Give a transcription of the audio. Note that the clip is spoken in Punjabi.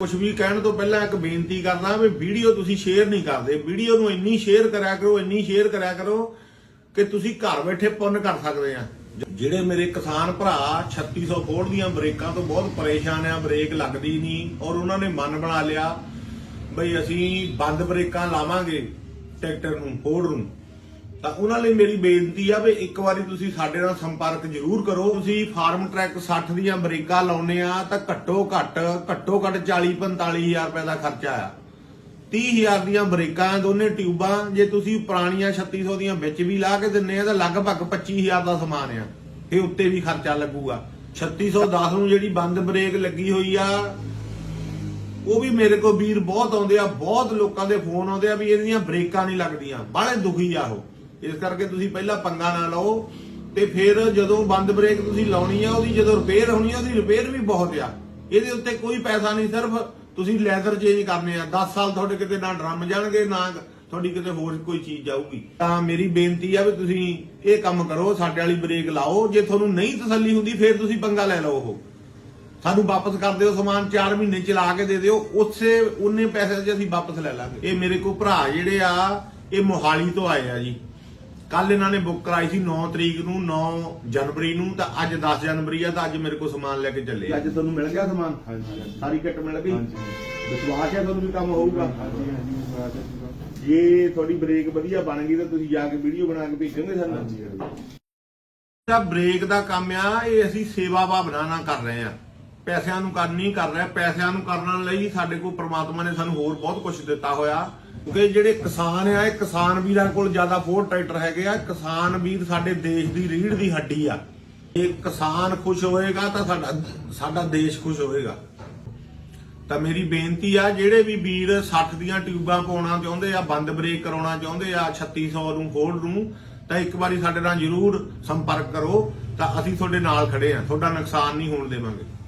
ਕੁਝ ਵੀ ਕਹਿਣ ਤੋਂ ਪਹਿਲਾਂ ਇੱਕ ਬੇਨਤੀ ਕਰਦਾ ਵੀ ਵੀਡੀਓ ਤੁਸੀਂ ਸ਼ੇਅਰ ਨਹੀਂ ਕਰਦੇ। ਵੀਡੀਓ ਨੂੰ ਇੰਨੀ ਸ਼ੇਅਰ ਕਰਿਆ ਕਰੋ, ਇੰਨੀ ਸ਼ੇਅਰ ਕਰਿਆ ਕਰੋ ਕਿ ਤੁਸੀਂ ਘਰ ਬੈਠੇ ਪੁੰਨ ਕਰ ਸਕਦੇ ਆ। ਜਿਹੜੇ ਮੇਰੇ ਕਿਸਾਨ ਭਰਾ 3600 ਫੋੜ ਦੀਆਂ ਬ੍ਰੇਕਾਂ ਤੋਂ ਬਹੁਤ ਪਰੇਸ਼ਾਨ ਆ, ਬ੍ਰੇਕ ਲੱਗਦੀ ਨਹੀਂ ਔਰ ਉਹਨਾਂ ਨੇ ਮਨ ਬਣਾ ਲਿਆ ਬਈ ਅਸੀਂ ਬੰਦ ਬ੍ਰੇਕਾਂ ਲਾਵਾਂਗੇ ਟਰੈਕਟਰ ਨੂੰ ਫੋੜ ਨੂੰ। ਤਾਂ ਉਹਨਾਂ ਲਈ ਮੇਰੀ ਬੇਨਤੀ ਆ ਵੀ ਇੱਕ ਵਾਰੀ ਤੁਸੀਂ ਸਾਡੇ ਨਾਲ ਸੰਪਰਕ ਜ਼ਰੂਰ ਕਰੋ। ਤੁਸੀਂ ਫਾਰਮ ਟਰੈਕ 60 ਦੀਆਂ ਬ੍ਰੇਕਾਂ ਲਾਉਨੇ ਆ, ਤਾਂ ਘੱਟੋ ਘੱਟ ਘੱਟੋ ਘੱਟ 40 45000 ਰੁਪਏ ਦਾ ਖਰਚਾ ਆ। 30000 ਦੀਆਂ ਬ੍ਰੇਕਾਂ ਦੋਨੇ ਟਿਊਬਾਂ, ਜੇ ਤੁਸੀਂ ਪੁਰਾਣੀਆਂ 3600 ਦੀਆਂ ਵਿੱਚ ਵੀ ਲਾ ਕੇ ਦਿੰਨੇ ਆ, ਤਾਂ ਲਗਭਗ 25000 ਦਾ ਸਮਾਨ ਆ। ਇਹ ਉੱਤੇ ਵੀ ਖਰਚਾ ਲੱਗੂਗਾ। 3610 ਨੂੰ ਜਿਹੜੀ ਬੰਦ ਬ੍ਰੇਕ ਲੱਗੀ ਹੋਈ ਆ, ਉਹ ਵੀ ਮੇਰੇ ਕੋਲ ਵੀਰ ਬਹੁਤ ਆਉਂਦੇ ਆ, ਬਹੁਤ ਲੋਕਾਂ ਦੇ ਫੋਨ ਆਉਂਦੇ ਆ ਵੀ ਇਹਦੀਆਂ ਬ੍ਰੇਕਾਂ ਨਹੀਂ ਲੱਗਦੀਆਂ। ਬਾਹਲੇ ਦੁਖੀ ਆ ਉਹ। ਇਸ ਕਰਕੇ ਤੁਸੀਂ ਪਹਿਲਾਂ ਪੰਗਾ ਨਾ ਲਓ ਤੇ ਫਿਰ ਜਦੋਂ ਬੰਦ ਬ੍ਰੇਕ ਤੁਸੀਂ ਲਾਉਣੀ ਆ, ਉਹਦੀ ਜਦੋਂ ਰਿਪੇਅਰ ਹੋਣੀ ਆ, ਉਹਦੀ ਰਿਪੇਅਰ ਵੀ ਬਹੁਤ ਆ। ਇਹਦੇ ਉੱਤੇ ਕੋਈ ਪੈਸਾ ਨਹੀਂ, ਸਿਰਫ ਤੁਸੀਂ ਲੈਦਰ ਚੇਂਜ ਕਰਨੇ ਆ। 10 ਸਾਲ ਤੁਹਾਡੇ ਕਿਤੇ ਨਾ ਡਰਮ ਜਾਣਗੇ, ਨਾ ਤੁਹਾਡੀ ਕਿਤੇ ਹੋਰ ਕੋਈ ਚੀਜ਼ ਜਾਊਗੀ। ਤਾਂ ਮੇਰੀ ਬੇਨਤੀ ਆ ਵੀ ਤੁਸੀਂ ਇਹ ਕੰਮ ਕਰੋ, ਸਾਡੇ ਵਾਲੀ ਬ੍ਰੇਕ ਲਾਓ। ਜੇ ਤੁਹਾਨੂੰ ਨਹੀਂ ਤਸੱਲੀ ਹੁੰਦੀ, ਫਿਰ ਤੁਸੀਂ ਪੰਗਾ ਲੈ ਲਓ ਉਹ। ਸਾਨੂੰ ਵਾਪਸ ਕਰ ਦਿਓ ਸਮਾਨ 4 ਮਹੀਨੇ ਚਲਾ ਕੇ ਦੇ ਦਿਓ। ਉਸੇ, ਉਹਨੇ ਪੈਸੇ 'ਚ ਅਸੀਂ ਵਾਪਸ ਲੈ ਲਾਂਗੇ। ਇਹ ਮੇਰੇ ਕੋਲ ਭਰਾ ਜਿਹੜੇ ਆ, ਇਹ ਮੋਹਾਲੀ ਤੋਂ ਆਏ ਆ ਜੀ। ਕੱਲ ਇਹਨਾਂ ਨੇ ਬੁੱਕ ਕਰਾਈ ਸੀ 9 ਤਰੀਕ ਨੂੰ 9 ਜਨਵਰੀ ਨੂੰ ਤਾਂ ਅੱਜ 10 ਜਨਵਰੀ ਆ ਤਾਂ ਅੱਜ ਮੇਰੇ ਕੋਲ ਸਮਾਨ ਲੈ ਕੇ ਚੱਲੇ ਆ। ਅੱਜ ਤੁਹਾਨੂੰ ਮਿਲ ਗਿਆ ਸਮਾਨ? ਹਾਂਜੀ ਸਾਰੀ ਕਿੱਟ ਮਿਲ ਗਈ? ਹਾਂਜੀ। ਵਿਸ਼ਵਾਸ ਹੈ ਤੁਹਾਨੂੰ ਵੀ ਕੰਮ ਹੋਊਗਾ? ਹਾਂਜੀ ਹਾਂਜੀ ਵਿਸ਼ਵਾਸ ਹੈ ਜੀ। ਤੁਹਾਡੀ ਬ੍ਰੇਕ ਵਧੀਆ ਬਣ ਗਈ ਤਾਂ ਤੁਸੀਂ ਜਾ ਕੇ ਵੀਡੀਓ ਬਣਾ ਕੇ ਭੇਜੋਗੇ ਸਾਨੂੰ? ਹਾਂਜੀ। ਜਿਹੜਾ ਬ੍ਰੇਕ ਦਾ ਕੰਮ ਆ ਇਹ ਅਸੀਂ ਸੇਵਾ ਭਾਵਨਾ ਨਾਲ ਕਰ ਰਹੇ ਆ। ਪੈਸਿਆਂ ਨੂੰ ਕਰ ਨਹੀਂ ਕਰ ਰਿਹਾ, ਪੈਸਿਆਂ ਨੂੰ ਕਰਨ ਲਈ ਸਾਡੇ ਕੋਲ ਪ੍ਰਮਾਤਮਾ ਨੇ ਸਾਨੂੰ ਹੋਰ ਬਹੁਤ ਕੁਝ ਦਿੱਤਾ ਹੋਇਆ। ਕਿ ਜਿਹੜੇ ਕਿਸਾਨ ਆ, ਇਹ ਕਿਸਾਨ ਵੀਰਾਂ ਕੋਲ ਜ਼ਿਆਦਾ ਫੋਰ ਟਰੈਕਟਰ ਹੈਗੇ ਆ, ਕਿਸਾਨ ਵੀਰ ਸਾਡੇ ਦੇਸ਼ ਦੀ ਰੀੜ ਦੀ ਹੱਡੀ ਆ। ਇਹ ਕਿਸਾਨ ਖੁਸ਼ ਹੋਏਗਾ ਤਾਂ ਸਾਡਾ ਸਾਡਾ ਦੇਸ਼ ਖੁਸ਼ ਹੋਏਗਾ। ਤਾਂ ਮੇਰੀ ਬੇਨਤੀ ਆ, ਜਿਹੜੇ ਵੀ ਵੀਰ 60 ਦੀਆਂ ਟਿਊਬਾਂ ਪਾਉਣਾ ਚਾਹੁੰਦੇ ਆ, ਬੰਦ ਬ੍ਰੇਕ ਕਰਾਉਣਾ ਚਾਹੁੰਦੇ ਆ 3600 ਨੂੰ ਫੋਲਡ ਨੂੰ ਤਾਂ ਇੱਕ ਵਾਰੀ ਸਾਡੇ ਨਾਲ ਜਰੂਰ ਸੰਪਰਕ ਕਰੋ, ਤਾਂ ਅਸੀਂ ਤੁਹਾਡੇ ਨਾਲ ਖੜੇ ਆ, ਤੁਹਾਡਾ ਨੁਕਸਾਨ ਨਹੀਂ ਹੋਣ ਦੇਵਾਂਗੇ।